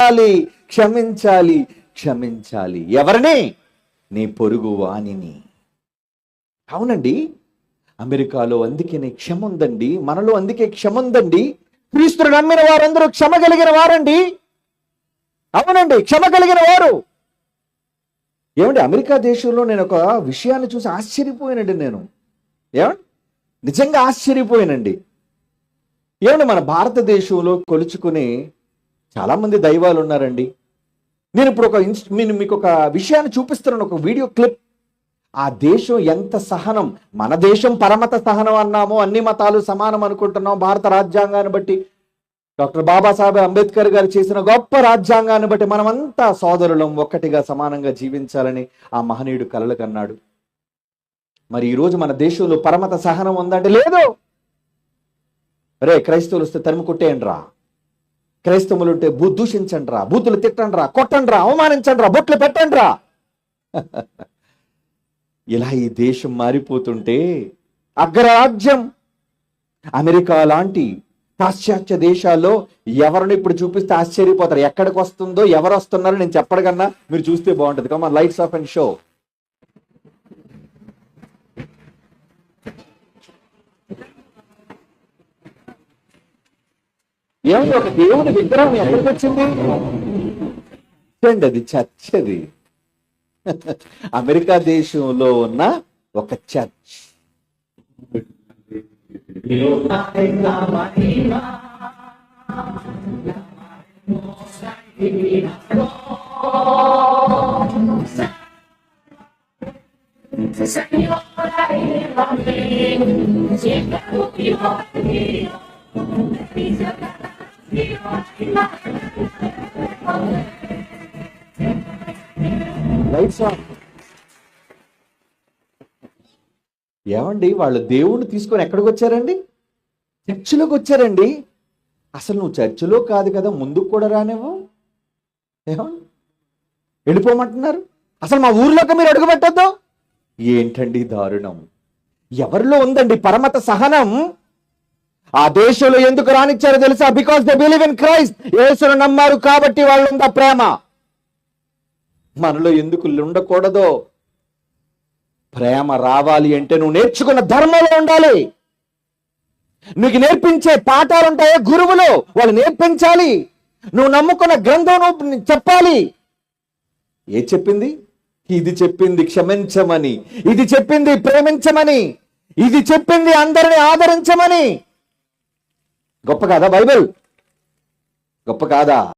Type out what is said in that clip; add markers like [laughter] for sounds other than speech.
క్షమించాలి క్షమించాలి క్షమించాలి. ఎవరిని? నీ పొరుగు వాణిని. అవునండి. అమెరికాలో అందుకే నీ క్షమ ఉందండి మనలో అందుకే క్షమ ఉందండి క్రీస్తుని నమ్మిన వారందరూ క్షమ కలిగిన వారండి. అవునండి క్షమ కలిగిన వారు. ఏమండి అమెరికా దేశంలో నేను ఒక విషయాన్ని చూసి ఆశ్చర్యపోయానండి నేను. ఏమండి? నిజంగా ఆశ్చర్యపోయానండి. ఏమండి మన భారతదేశంలో కొలుచుకునే చాలామంది దైవాలు ఉన్నారండి నేను ఇప్పుడు ఒక నేను మీకు ఒక విషయాన్ని చూపిస్తున్నాను ఒక వీడియో క్లిప్. ఆ దేశం ఎంత సహనం మన దేశం పరమత సహనం అన్నాము అన్ని మతాలు సమానం అనుకుంటున్నాం భారత రాజ్యాంగాన్ని బట్టి. డాక్టర్ బాబాసాహెబ్ అంబేద్కర్ గారు చేసిన గొప్ప రాజ్యాంగాన్ని బట్టి మనమంతా సోదరులం ఒక్కటిగా సమానంగా జీవించాలని ఆ మహనీయుడు కలలు కన్నాడు. మరి ఈరోజు మన దేశంలో పరమత సహనం ఉందంటే లేదు. రే క్రైస్తవులు వస్తే తరిమి కొట్టేయండి రా క్రైస్తవులు ఉంటే బూ దూషించండి రా బూతులు తిట్టండి రా కొట్టండి రా అవమానించండి రా బొట్లు పెట్టండి రా [laughs] ఇలా ఈ దేశం మారిపోతుంటే అగ్రరాజ్యం అమెరికా లాంటి పాశ్చాత్య దేశాల్లో ఎవరిని ఇప్పుడు చూపిస్తే ఆశ్చర్యపోతారు. ఎక్కడికి వస్తుందో ఎవరు వస్తున్నారో నేను చెప్పడం కన్నా మీరు చూస్తే బాగుంటుంది. కమా లైట్స్ ఆఫ్ అండ్ షో ఏమి ఒక దేవుడి విగ్రహం ఎక్కడికి వచ్చింది? చూడండి అది చర్చ్ అది. అమెరికా దేశంలో ఉన్న ఒక church. Señora, llévame, siempre conmigo, lights ఏమండి వాళ్ళు దేవుణ్ణి తీసుకొని ఎక్కడికి వచ్చారండి? చర్చిలోకి వచ్చారండి. అసలు నువ్వు చర్చిలో కాదు కదా ముందుకు కూడా రానివ్వు? ఏమండి వెళ్ళిపోమంటున్నారు. అసలు మా ఊర్లోకి మీరు అడుగుపెట్టద్దు ఏంటండి దారుణం? ఎవరిలో ఉందండి పరమత సహనం? ఆ దేశంలో ఎందుకు రానిచ్చారో తెలుసా? Because they believe in Christ యేసును నమ్మారు కాబట్టి వాళ్ళు ఉందా ప్రేమ? మనలో ఎందుకు ఉండకూడదో ప్రేమ రావాలి అంటే నువ్వు నేర్చుకున్న ధర్మంలో ఉండాలి. నీకు నేర్పించే పాఠాలు ఉంటాయో గురువులు. వాళ్ళు నేర్పించాలి. నువ్వు నమ్ముకున్న గ్రంథం నువ్వు చెప్పాలి. ఏ చెప్పింది? ఇది చెప్పింది క్షమించమని. ఇది చెప్పింది ప్రేమించమని. ఇది చెప్పింది అందరిని ఆదరించమని. గొప్ప కాదా బైబిల్? గొప్ప కాదా?